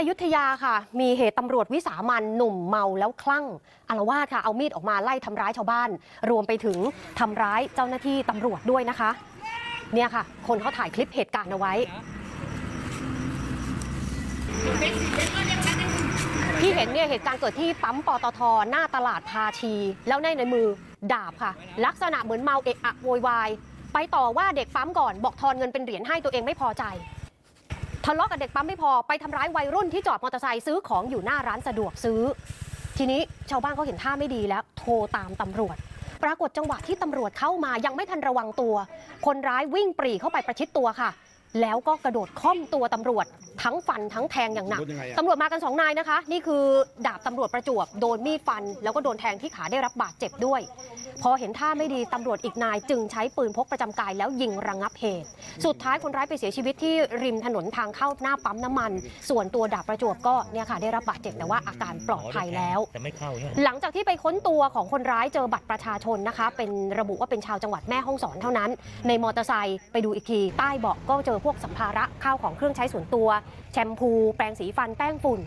อยุธยาค่ะ มีเหตุตำรวจวิสามันหนุ่มเมาแล้วคลั่งอารวาสค่ะเอามีดออกมาไล่ทำร้ายชาวบ้าน รวมไปถึงทำร้ายเจ้าหน้าที่ตำรวจด้วยนะคะ เนี่ยค่ะ คนเขาถ่ายคลิปเหตุการณ์เอาไว้ ที่เห็นเนี่ยเหตุการณ์เกิดที่ปั๊มปตทหน้าตลาดภาชี แล้วในในมือดาบค่ะ ลักษณะเหมือนเมาเอะอะโวยวายไปต่อว่าเด็กปั๊มก่อนบอกทอนเงินเป็นเหรียญให้ตัวเองไม่พอใจ ทะเลาะกับเด็กปั๊มไม่พอไปทำร้ายวัยรุ่นที่จอดมอเตอร์ไซค์ซื้อของอยู่หน้าร้านสะดวกซื้อ ทีนี้ชาวบ้านเขาเห็นท่าไม่ดีแล้ว โทรตามตำรวจ ปรากฏจังหวะที่ตำรวจเข้ามายังไม่ทันระวังตัว คนร้ายวิ่งปรีเข้าไปประชิดตัวค่ะ แล้วก็กระโดดค่อมตัวตำรวจ ทั้งฟันทั้งแทงอย่างหนักพูดยังไงอะตำรวจมากันสองนายนะคะ นี่คือดาบตำรวจประจวบโดนมีดฟัน แล้วก็โดนแทงที่ขาได้รับบาดเจ็บด้วย พอเห็นท่าไม่ดีตำรวจอีกนาย จึงใช้ปืนพกประจำกายแล้วยิงระงับเหตุ สุดท้ายคนร้ายไปเสียชีวิตที่ริมถนนทางเข้าหน้าปั๊มน้ำมัน ส่วนตัวดาบประจวบก็เนี่ยค่ะได้รับบาดเจ็บแต่ว่าอาการปลอดภัยแล้วจะไม่เข้าเนี่ยหลังจากที่ไปค้นตัวของคนร้ายเจอบัตรประชาชนนะคะ เป็นระบุว่าเป็นชาวจังหวัดแม่ฮ่องสอนเท่านั้น ในมอเตอร์ไซค์ไปดูอีกทีใต้เบาะก็เจอพวกสัมภาระข้าวของเครื่องใช้ส่วนตัว แชมพู แปรงสีฟันแป้งฝุ่น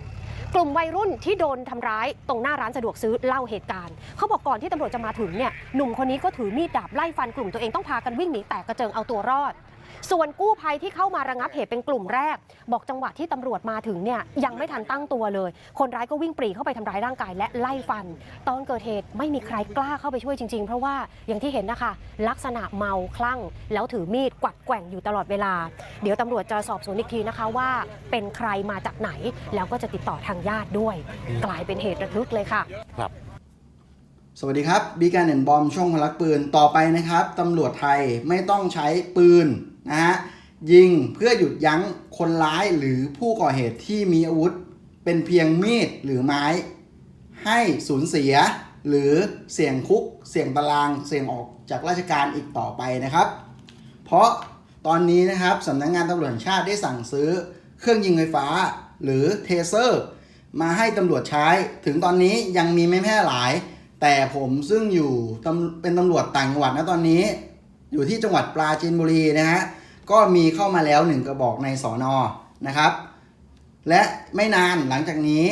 กลุ่มวัยรุ่นที่โดนทำร้ายตรงหน้าร้านสะดวกซื้อเล่าเหตุการณ์เขาบอกก่อนที่ตำรวจจะมาถึงเนี่ยหนุ่มคนนี้ก็ถือมีดดาบไล่ฟันกลุ่มตัวเองต้องพากันวิ่งหนีแตกกระเจิงเอาตัวรอด ส่วนกู้ภัยที่เข้ามาระงับเหตุเป็นกลุ่มแรก บอกจังหวะที่ตำรวจมาถึงเนี่ยยังไม่ทันตั้งตัวเลย คนร้ายก็วิ่งปรีเข้าไปทำร้ายร่างกายและไล่ฟัน ตอนเกิดเหตุไม่มีใครกล้าเข้าไปช่วยจริง ๆ เพราะว่าอย่างที่เห็นนะคะ ลักษณะเมาคลั่ง แล้วถือมีดกวัดแกว่งอยู่ตลอดเวลา เดี๋ยวตำรวจจะสอบสวนอีกทีนะคะว่า เป็นใครมาจากไหนแล้วก็จะติดต่อทางญาติด้วย กลายเป็นเหตุระทึกเลยค่ะสวัสดีครับบีการเห็นบอมช่วงพลักปืนต่อไปนะครับตำรวจไทยไม่ต้องใช้ปืน นะฮะยิงเพื่อหยุดยั้งคนร้ายหรือผู้ก่อเหตุที่มีอาวุธ เป็นเพียงมีดหรือไม้ ให้สูญเสีย หรือเสี่ยงคุก เสี่ยงตาราง เสี่ยงออกจากราชการอีกต่อไปนะครับ เพราะตอนนี้นะครับสำนักงานตำรวจแห่งชาติได้สั่งซื้อเครื่องยิงไฟฟ้าหรือเทเซอร์ มาให้ตำรวจใช้ ถึงตอนนี้ยังมีไม่แพร่หลาย แต่ผมซึ่งอยู่เป็นตำรวจต่างจังหวัดนะตอนนี้ อยู่ที่จังหวัดปราจีนบุรีนะฮะก็มีเข้ามาแล้วหนึ่งกระบอกในสอนอนะครับ และไม่นานหลังจากนี้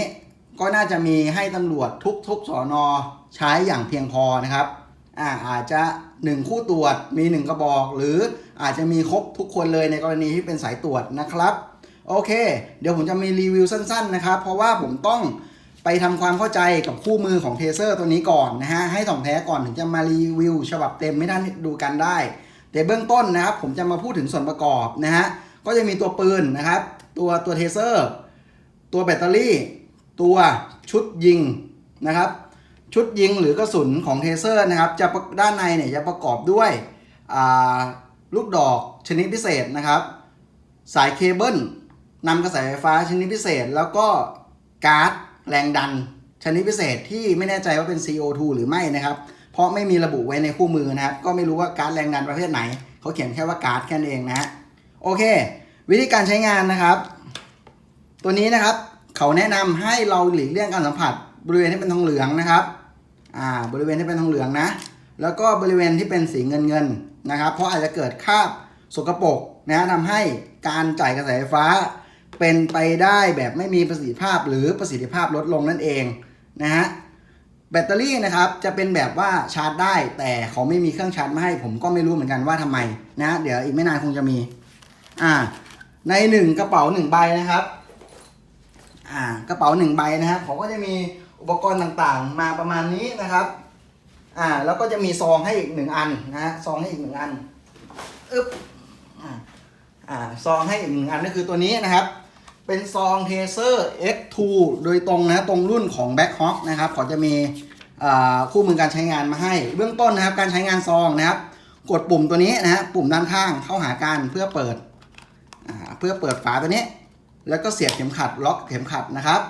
ก็น่าจะมีให้ตำรวจทุกๆสอนอใช้อย่างเพียงพอนะครับอ่าอาจจะ 1 คู่ตรวจมี 1 กระบอก หรืออาจจะมีครบทุกคนเลยในกรณีที่เป็นสายตรวจนะครับ โอเค เดี๋ยวผมจะมีรีวิวสั้น ๆนะครับ เพราะว่าผมต้อง ไปทำความเข้าใจกับคู่มือของเทเซอร์ตัวนี้ก่อนนะฮะ ให้ถ่องแท้ก่อนถึงจะมารีวิวฉบับเต็มให้ท่านดูกันได้ แต่เบื้องต้นนะครับ ผมจะมาพูดถึงส่วนประกอบนะฮะ ก็จะมีตัวปืนนะครับ ตัวตัวเทเซอร์ ตัวแบตเตอรี่ ตัวชุดยิงนะครับ ชุดยิงหรือกระสุนของเทเซอร์นะครับ จะด้านในเนี่ยจะประกอบด้วยลูกดอกชนิดพิเศษนะครับ สายเคเบิลนำกระแสไฟฟ้าชนิดพิเศษ แล้วก็การ์ด แรงดัน ชนิดพิเศษที่ไม่แน่ใจว่าเป็น CO2 หรือไม่นะครับ เพราะไม่มีระบุไว้ในคู่มือนะครับ ก็ไม่รู้ว่าการแรงดันประเภทไหน เขาเขียนแค่ว่าการแค่นั้นเองนะฮะโอเค วิธีการใช้งานนะครับ ตัวนี้นะครับ เขาแนะนำให้เราหลีกเลี่ยงการสัมผัส บริเวณที่เป็นทองเหลืองนะครับอ่าบริเวณที่เป็นทองเหลืองนะ แล้วก็บริเวณที่เป็นสีเงินเงินนะครับ เพราะอาจจะเกิดคราบสกปรกนะฮะทำให้การจ่ายกระแสไฟฟ้า เป็นไปได้แบบไม่มีประสิทธิภาพหรือประสิทธิภาพลดลงนั่นเองนะฮะแบตเตอรี่นะครับจะเป็นแบบว่าชาร์จได้ แต่เขาไม่มีเครื่องชาร์จมาให้ผมก็ไม่รู้เหมือนกันว่าทำไมนะเดี๋ยวอีกไม่นานคงจะมีอ่าในหนึ่งกระเป๋าหนึ่งใบนะครับอ่ากระเป๋าหนึ่งใบนะครับเขาก็จะมีอุปกรณ์ต่างๆ มาประมาณนี้นะครับอ่าแล้วก็จะมีซองให้อีกหนึ่งอันนะฮะซองให้อีกหนึ่งอันอึ๊บอ่าอ่าซองให้อีกหนึ่งอันก็คือตัวนี้นะครับ เป็นซองเทเซอร์ X2 โดยตรงนะตรงรุ่นของ b a c k Hawk นะครับเขาจะมีคู่มือการใช้งานมาให้ เบื้องต้นนะครับการใช้งานซองนะครับ กดปุ่มตัวนี้นะฮะปุ่มด้านข้างเข้าหากันเพื่อเปิดเพื่อเปิดฝาตัวนี้ แล้วก็เสียบเข็มขัดล็อกเข็มขัดนะครับ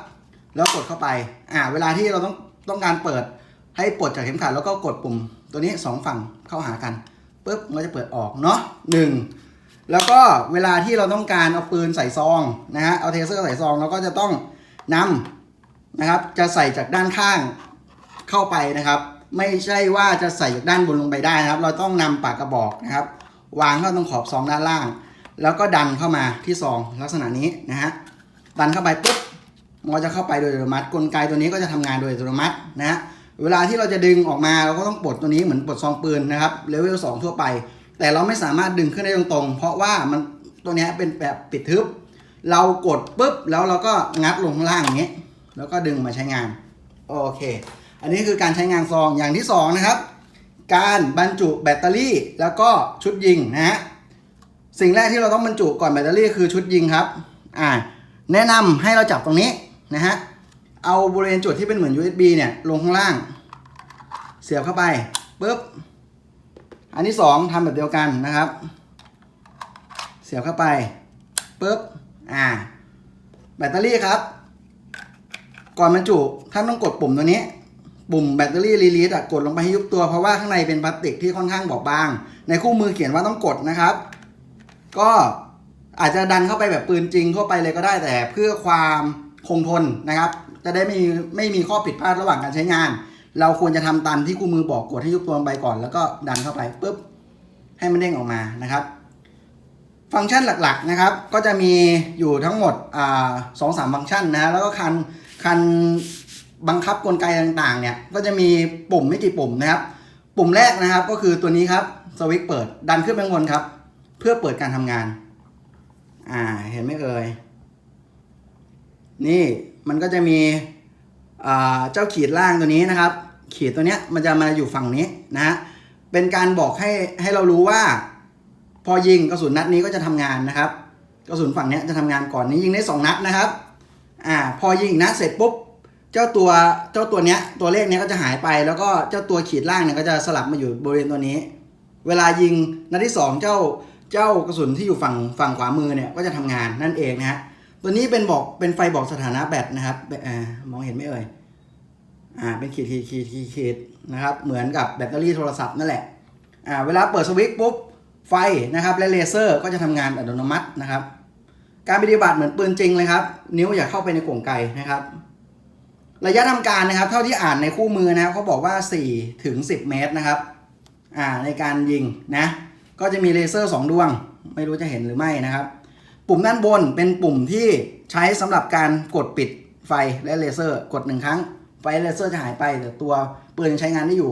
แล้วกดเข้าไปอ่าเวลาที่เราต้องต้องการเปิดให้ปลดจากเข็มขัดแล้วก็กดปุ่มตัวนี้สองฝั่งเข้าหากันปุ๊บมันจะเปิดออกเนาะหนึ่ง แล้วก็เวลาที่เราต้องการเอาปืนใส่ซองนะฮะเอาเทเซอร์ใส่ซองเราก็จะต้องนำนะครับ จะใส่จากด้านข้างเข้าไปนะครับ ไม่ใช่ว่าจะใส่จากด้านบนลงไปได้นะครับ เราต้องนำปากกระบอกนะครับ วางเข้าตรงขอบซองด้านล่าง แล้วก็ดันเข้ามาที่ซองลักษณะนี้นะฮะดันเข้าไปปุ๊บมันจะเข้าไปโดยอัตโนมัติกลไกตัวนี้ก็จะทำงานโดยอัตโนมัตินะฮะเวลาที่เราจะดึงออกมาเราก็ต้องปลดตัวนี้เหมือนปลดซองปืนนะครับเลเวลสองทั่วไป แต่เราไม่สามารถดึงขึ้นได้ตรงๆ เพราะว่ามันตัวนี้เป็นแบบปิดทึบ เรากดปุ๊บแล้วเราก็งัดลงข้างล่างอย่างนี้ แล้วก็ดึงมาใช้งาน โอเค อันนี้คือการใช้งานซองอย่างที่สองนะครับ การบรรจุแบตเตอรี่แล้วก็ชุดยิงนะฮะสิ่งแรกที่เราต้องบรรจุก่อนแบตเตอรี่คือชุดยิงครับอ่าแนะนำให้เราจับตรงนี้นะฮะเอาบริเวณจุดที่เป็นเหมือน USB เนี่ยลงข้างล่าง เสียบเข้าไปปุ๊บ อันที่สองทำแบบเดียวกันนะครับ เสียบเข้าไปปุ๊บอ่า แบตเตอรี่ครับ ก่อนบรรจุท่านต้องกดปุ่มตัวนี้ ปุ่มแบตเตอรี่รีลีสอะกดลงไปให้ยุบตัวเพราะว่าข้างในเป็นพลาสติกที่ค่อนข้างบอบบาง ในคู่มือเขียนว่าต้องกดนะครับ ก็อาจจะดันเข้าไปแบบปืนจริงเข้าไปเลยก็ได้แต่เพื่อความคงทนนะครับ จะได้ไม่มีไม่มีข้อผิดพลาดระหว่างการใช้งาน เราควรจะทำตามที่คู่มือบอกกดให้ยุบตัวลงไปก่อน แล้วก็ดันเข้าไปปุ๊บให้มันเด้งออกมานะครับ ฟังก์ชันหลักๆนะครับ ก็จะมีอยู่ทั้งหมดอสองสามฟังก์ชันนะฮะแล้วก็คันคันบังคับกลไกต่างๆ เนี่ย ก็จะมีปุ่มไม่กี่ปุ่มนะครับ ปุ่มแรกนะครับก็คือตัวนี้ครับสวิตช์เปิดดันขึ้นไปบนครับ เพื่อเปิดการทำงาน อ่าเห็นไหมเอ่ยนี่มันก็จะมี เจ้าขีดล่างตัวนี้นะครับ ขีดตัวเนี้ยมันจะมาอยู่ฝั่งนี้นะฮะเป็นการบอกให้ให้เรารู้ว่า พอยิงกระสุนนัดนี้ก็จะทำงานนะครับ กระสุนฝั่งนี้จะทำงานก่อนนี้ยิงได้สองนัดนะครับอ่าพอยิงอีกนัดเสร็จปุ๊บเจ้าตัวเจ้าตัวเนี้ยตัวเลขเนี้ยก็จะหายไป แล้วก็เจ้าตัวขีดล่างเนี่ยก็จะสลับมาอยู่บริเวณตัวนี้ เวลายิงนัดที่สองเจ้าเจ้ากระสุนที่อยู่ฝั่งฝั่งขวามือเนี่ยก็จะทำงานนั่นเองนะฮะ ตัวนี้เป็นบอกเป็นไฟบอกสถานะแบตนะครับอ่ามองเห็นไหมเอ่ยอ่าเป็นขีดขีดขีดขีดขีดนะครับ เหมือนกับแบตเตอรี่โทรศัพท์นั่นแหละอ่าเวลาเปิดสวิตช์ปุ๊บไฟนะครับ และเลเซอร์ก็จะทำงานอัตโนมัตินะครับ การปฏิบัติเหมือนปืนจริงเลยครับ นิ้วอย่าเข้าไปในกล่องไกนะครับ ระยะทำการนะครับ เท่าที่อ่านในคู่มือนะครับเขาบอกว่า4ถึง10 เมตรนะครับอ่าในการยิงนะก็จะมีเลเซอร์ 2 ดวง ไม่รู้จะเห็นหรือไม่นะครับ ปุ่มด้านบนเป็นปุ่มที่ใช้สำหรับการกดปิดไฟและเลเซอร์ กดหนึ่งครั้ง ไฟเลเซอร์จะหายไปแต่ตัวปืนยังใช้งานได้อยู่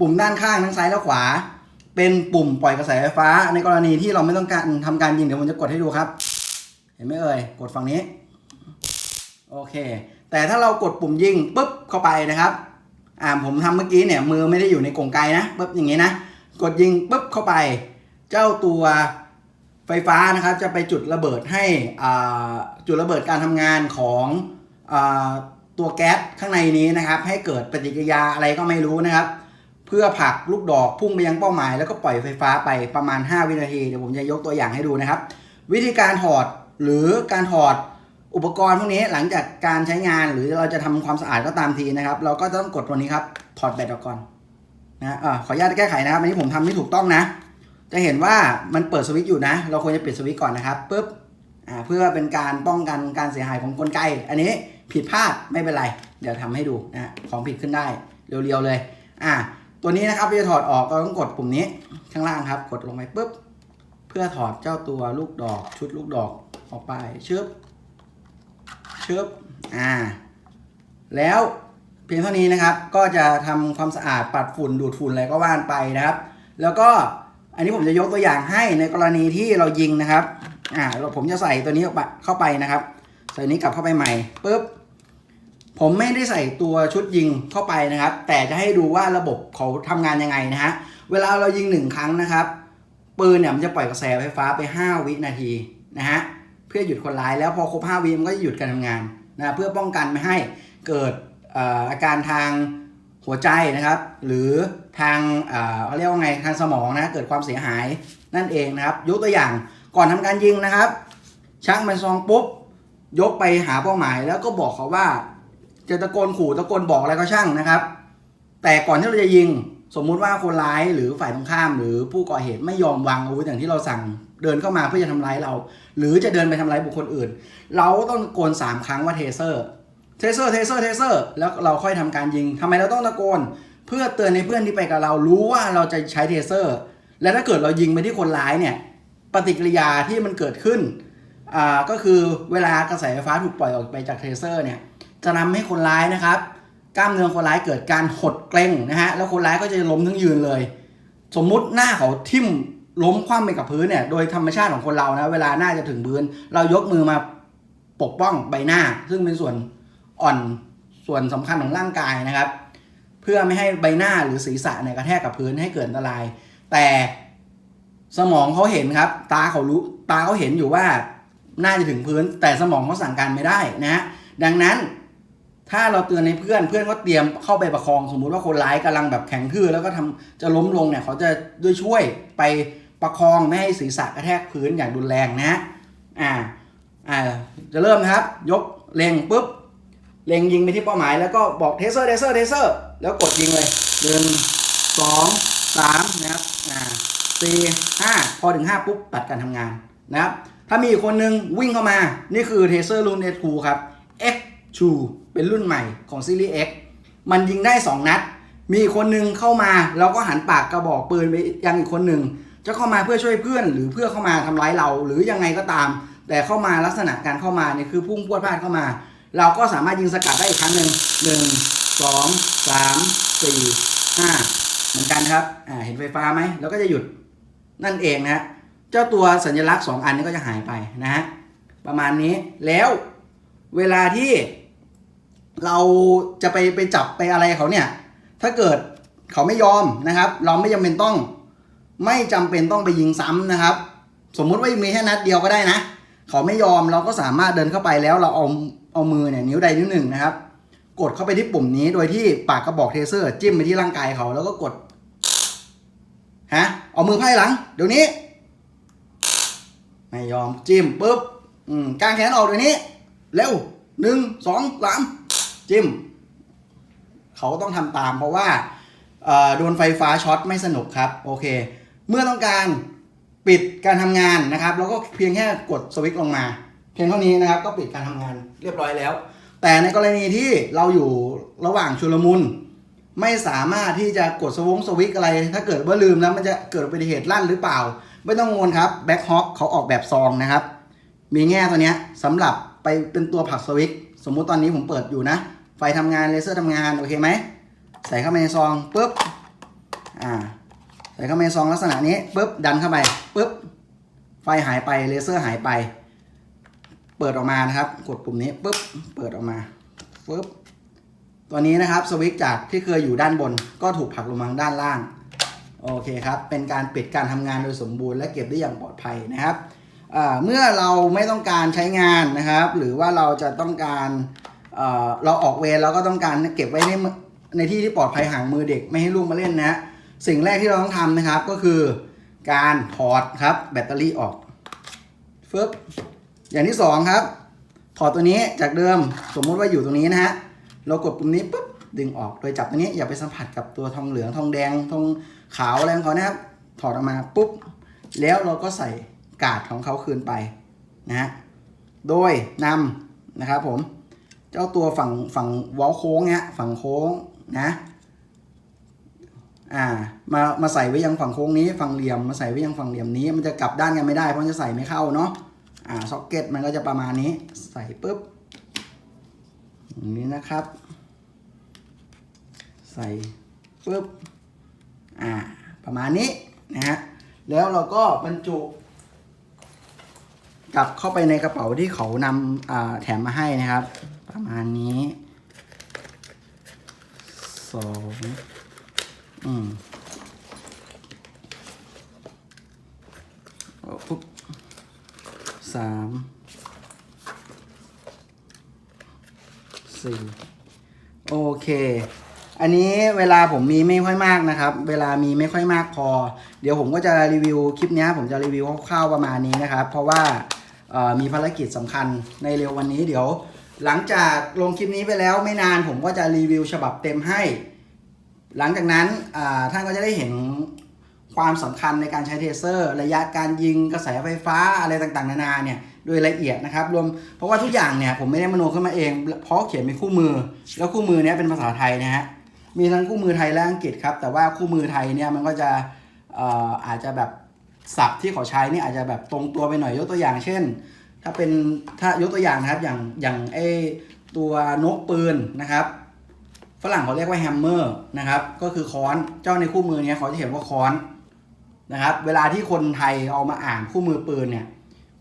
ปุ่มด้านข้างทั้งซ้ายและขวา เป็นปุ่มปล่อยกระแสไฟฟ้า ในกรณีที่เราไม่ต้องการทำการยิงเดี๋ยวผมจะกดให้ดูครับ เห็นไหมเอ่ยกดฝั่งนี้โอเค แต่ถ้าเรากดปุ่มยิงปุ๊บเข้าไปนะครับอ่าผมทำเมื่อกี้เนี่ยมือไม่ได้อยู่ในกรงไกนะปุ๊บอย่างนี้นะกดยิงปุ๊บเข้าไป เจ้าตัว ไฟฟ้านะครับจะไปจุดระเบิดให้อ่าจุดระเบิดการทำงานของอาตัวแก๊สข้างในนี้นะครับ ให้เกิดปฏิกิริยาอะไรก็ไม่รู้นะครับ เพื่อผลักลูกดอกพุ่งไปยังเป้าหมาย แล้วก็ปล่อยไฟฟ้าไปประมาณ 5 วินาทีเดี๋ยวผมจะยกตัวอย่างให้ดูนะครับ วิธีการถอดหรือการถอดอุปกรณ์พวกนี้หลังจากการใช้งานหรือเราจะทำความสะอาดก็ตามทีนะครับ เราก็ต้องกดตัวนี้ครับถอดแบตออกก่อนนะอขออนุญาตแก้ไขนะครับอันนี้ผมทำไม่ถูกต้องนะ จะเห็นว่ามันเปิดสวิตช์อยู่นะ เราควรจะปิดสวิตช์ก่อนนะครับปุ๊บเพื่อเป็นการป้องกันการเสียหายของกลไก อันนี้ผิดพลาดไม่เป็นไร เดี๋ยวทำให้ดูนะของผิดขึ้นได้เรียวๆเลยอ่าตัวนี้นะครับจะถอดออกก็ต้องกดปุ่มนี้ข้างล่างครับ กดลงไปปุ๊บเพื่อถอดเจ้าตัวลูกดอกชุดลูกดอกออกไปชึบชึบอ่า แล้วเพียงเท่านี้นะครับ ก็จะทำความสะอาดปัดฝุ่นดูดฝุ่นอะไรก็ว่านไปนะครับ แล้วก็ อันนี้ผมจะยกตัวอย่างให้ในกรณีที่เรายิงนะครับ อ่าเราผมจะใส่ตัวนี้เข้าไปนะครับ ใส่นี้กลับเข้าไปใหม่ปุ๊บผมไม่ได้ใส่ตัวชุดยิงเข้าไปนะครับ แต่จะให้ดูว่าระบบเขาทำงานยังไงนะฮะ เวลาเรายิงหนึ่งครั้งนะครับ ปืนเนี่ยมันจะปล่อยกระแสไฟฟ้าไป 5 วินาทีนะฮะ เพื่อหยุดคนร้ายแล้วพอครบ 5 วิมันก็จะหยุดการทำงานนะ เพื่อป้องกันไม่ให้เกิดอาการทาง หัวใจนะครับ หรือทางเอ่อเขาเรียกว่าไงทางสมองนะเกิดความเสียหายนั่นเองนะครับ ยกตัวอย่างก่อนทำการยิงนะครับ ชักมันซองปุ๊บยกไปหาเป้าหมาย แล้วก็บอกเขาว่า จะตะโกนขู่ตะโกนบอกอะไรก็ช่างนะครับ แต่ก่อนที่เราจะยิงสมมุติว่าคนร้ายหรือฝ่ายตรงข้าม หรือผู้ก่อเหตุไม่ยอมวางอาวุธอย่างที่เราสั่งเดินเข้ามาเพื่อจะทำร้ายเรา หรือจะเดินไปทำร้ายบุคคลอื่น เราต้องตะโกนสามครั้งว่าเทเซอร์ เทเซอร์เทเซอร์เทเซอร์แล้วเราค่อยทำการยิงทำไมเราต้องตะโกน เพื่อเตือนในเพื่อนที่ไปกับเรารู้ว่าเราจะใช้เทเซอร์ และถ้าเกิดเรายิงไปที่คนร้ายเนี่ยปฏิกิริยาที่มันเกิดขึ้นอ่าก็คือเวลากระแสไฟฟ้าถูกปล่อยออกไปจากเทเซอร์เนี่ยจะทำให้คนร้ายนะครับกล้ามเนื้อคนร้ายเกิดการหดเกร็งนะฮะแล้วคนร้ายก็จะล้มทั้งยืนเลย สมมุติหน้าเขาทิ่มล้มคว่ำไปกับพื้นเนี่ยโดยธรรมชาติของคนเรานะเวลาหน้าจะถึงพื้น เรายกมือมาปกป้องใบหน้า ซึ่งเป็นส่วน อ่อนส่วนสำคัญของร่างกายนะครับ เพื่อไม่ให้ใบหน้าหรือศีรษะเนี่ยกระแทกกับพื้นให้เกิดอันตราย แต่สมองเขาเห็นครับ ตาเขารู้ตาเขาเห็นอยู่ว่าน่าจะถึงพื้น แต่สมองเขาสั่งการไม่ได้นะ ดังนั้นถ้าเราเตือนในเพื่อนเพื่อนก็เตรียมเข้าไปประคองสมมุติว่าคนร้ายกำลังแบบแข็งทื่อแล้วก็ทำจะล้มลงเนี่ยเขาจะด้วยช่วยไปประคองไม่ให้ศีรษะกระแทกพื้นอย่างรุนแรงนะอ่าอ่าจะเริ่มนะครับ ยกเล็งปุ๊บ เล็งยิงไปที่เป้าหมายแล้วก็บอกเทเซอร์เทเซอร์เทเซอร์แล้วกดยิงเลยหนึ่งสองสามนะครับอ่าสี่ห้าพอถึงห้าปุ๊บตัดการทำงานนะครับถ้ามีอีกคนนึงวิ่งเข้ามา นี่คือเทเซอร์รุ่น S2 ครับ X2 เป็นรุ่นใหม่ของซีรีส์ X มันยิงได้ 2 นัด มีอีกคนนึงเข้ามาเราก็หันปากกระบอกปืนไปยังอีกคนหนึ่งจะเข้ามาเพื่อช่วยเพื่อน หรือเพื่อเข้ามาทำร้ายเรา หรือยังไงก็ตาม แต่เข้ามาลักษณะการเข้ามาเนี่ยคือพุ่งพรวดพลาดเข้ามา เราก็สามารถยิงสกัดได้อีกครั้งหนึ่งหนึ่งสองสามสี่ห้าเหมือนกันครับอ่าเห็นไฟฟ้าไหมแล้วก็จะหยุดนั่นเองนะฮะเจ้าตัวสัญลักษณ์ 2 อันนี้ก็จะหายไปนะฮะประมาณนี้แล้วเวลาที่เราจะไปไปจับไปอะไรเขาเนี่ย ถ้าเกิดเขาไม่ยอมนะครับ เราไม่จำเป็นต้อง ไม่จำเป็นต้องไปยิงซ้ำนะครับ สมมุติว่ามีแค่นัดเดียวก็ได้นะ เขาไม่ยอมเราก็สามารถเดินเข้าไปแล้วเราเอา เอามือเนี่ยนิ้วใดนิ้วหนึ่งนะครับ กดเข้าไปที่ปุ่มนี้โดยที่ปากกระบอกเทเซอร์ จิ้มไปที่ร่างกายเขาแล้วก็กดฮะเอามือไพ่หลัง เดี๋ยวนี้ ไม่ยอมจิ้มปุ๊บอืมกางแขนออกเดี๋ยวนี้ เร็วหนึ่งสองสามจิ้ม เขาก็ต้องทำตามเพราะว่าโดนไฟฟ้าช็อตไม่สนุกครับโอเค เมื่อต้องการปิดการทำงานนะครับเราก็เพียงแค่กดสวิตช์ลงมา พียงเท่านี้นะครับก็ปิดการทำงานเรียบร้อยแล้ว แต่ในกรณีที่เราอยู่ระหว่างชุลมุนไม่สามารถที่จะกดสวงสวิตอะไร ถ้าเกิดว่าลืมแล้วมันจะเกิดอุบัติเหตุลั่นหรือเปล่า ไม่ต้องกังวลครับแบ็คฮอ k เขาออกแบบซองนะครับ มีแง่ตัวเนี้ยสำหรับไปเป็นตัวผลักสวิตสมมุติตอนนี้ผมเปิดอยู่นะ ไฟทำงานเลเซอร์ทำงานโอเคไหมใส่เข้าไปในซองปุ๊บอ่าใส่เข้าไปในซองลักษณะนี้ปุ๊บดันเข้าไปปุ๊บไฟหายไปเลเซอร์หายไป เปิดออกมานะครับ กดปุ่มนี้ปุ๊บเปิดออกมาปุ๊บตัวนี้นะครับสวิตช์จากที่เคยอยู่ด้านบน ก็ถูกผลักลงมาด้านล่างโอเคครับ เป็นการปิดการทำงานโดยสมบูรณ์และเก็บได้อย่างปลอดภัยนะครับเมื่อเราไม่ต้องการใช้งานนะครับ หรือว่าเราจะต้องการเเราออกเวรเราก็ต้องการเก็บไว้ในในที่ที่ปลอดภัยห่างมือเด็กไม่ให้ลูกมาเล่นนะสิ่งแรกที่เราต้องทำนะครับก็คือการถอดครับแบตเตอรี่ออกฟึบ อย่างที่สองครับ ถอดตัวนี้จากเดิมสมมุติว่าอยู่ตรงนี้นะฮะเรากดปุ่มนี้ปุ๊บดึงออกโดยจับตัวนี้อย่าไปสัมผัสกับตัวทองเหลืองทองแดงทองขาวอะไรของเขานะครับ ถอดออกมาปุ๊บแล้วเราก็ใส่กาดของเขาคืนไปนะฮะโดยนำนะครับผมเจ้าตัวฝั่งฝั่งวอลโค้งเนี้ยฝั่งโค้งนะอ่ามามาใส่ไว้ยังฝั่งโค้งนี้ฝั่งเหลี่ยมมาใส่ไว้ยังฝั่งเหลี่ยมนี้มันจะกลับด้านกันไม่ได้เพราะมันจะใส่ไม่เข้าเนาะ อ่าซ็อกเก็ตมันก็จะประมาณนี้ ใส่ปุ๊บอย่างนี้นะครับ ใส่ปุ๊บอ่าประมาณนี้นะฮะแล้วเราก็บรรจุ กลับเข้าไปในกระเป๋าที่เขานำอ่าแถมมาให้นะครับ ประมาณนี้สองอืมโอ้ปุ๊บ สามสี่โอเค อันนี้เวลาผมมีไม่ค่อยมากนะครับ เวลามีไม่ค่อยมากพอ เดี๋ยวผมก็จะรีวิวคลิปนี้ผมจะรีวิวคร่าวๆประมาณนี้นะครับ เพราะว่ามีภารกิจสำคัญในเร็ววันนี้เดี๋ยวหลังจากลงคลิปนี้ไปแล้วไม่นานผมก็จะรีวิวฉบับเต็มให้ หลังจากนั้นท่านก็จะได้เห็น ความสำคัญในการใช้เทเซอร์ ระยะการยิงกระแสไฟฟ้าอะไรต่างๆ นานาเนี่ยโดยละเอียดนะครับรวมเพราะว่าทุกอย่างเนี่ยผมไม่ได้มโนขึ้นมาเอง เพราะเขียนเป็นคู่มือ แล้วคู่มือเนี้ยเป็นภาษาไทยนะฮะมีทั้งคู่มือไทยและอังกฤษครับแต่ว่าคู่มือไทยเนี่ยมันก็จะอาจจะแบบศัพท์ที่เขาใช้นี่อาจจะแบบตรงตัวไปหน่อยยกตัวอย่าง เช่น ถ้าเป็นถ้ายกตัวอย่างนะครับอย่างอย่างไอตัวนกปืนนะครับฝรั่งเขาเรียกว่าแฮมเมอร์นะครับก็คือค้อนเจ้าในคู่มือเนี้ยเขาจะเขียนว่าค้อน นะครับ เวลาที่คนไทยเอามาอ่านคู่มือปืนเนี่ย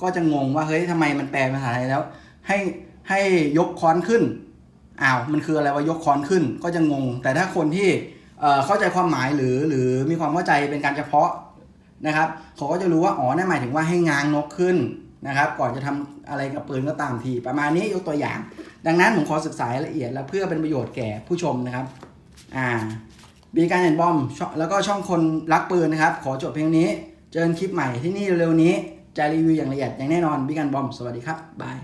ก็จะงงว่าเฮ้ยทำไมมันแปลภาษาไทยแล้ว ให้ให้ยกค้อนขึ้นอ้าวมันคืออะไรว่ายกค้อนขึ้นก็จะงง แต่ถ้าคนที่เเข้าใจความหมายหรือหรือมีความเข้าใจเป็นการเฉพาะนะครับเขาก็จะรู้ว่าอ๋อนั่นหมายถึงว่าให้ง้างนกขึ้นนะครับ ก่อนจะทำอะไรกับปืนก็ตามที ประมาณนี้ยกตัวอย่าง ดังนั้นผมขอศึกษารายละเอียด และเพื่อเป็นประโยชน์แก่ผู้ชมนะครับ อ่า บีการเห็นบอมแล้วก็ช่องคนรักปืนนะครับ ขอจบเพียงนี้ เจอกันคลิปใหม่ที่นี่เร็วๆนี้จะรีวิวอย่างละเอียดอย่างแน่นอนบีการบอมสวัสดีครับบาย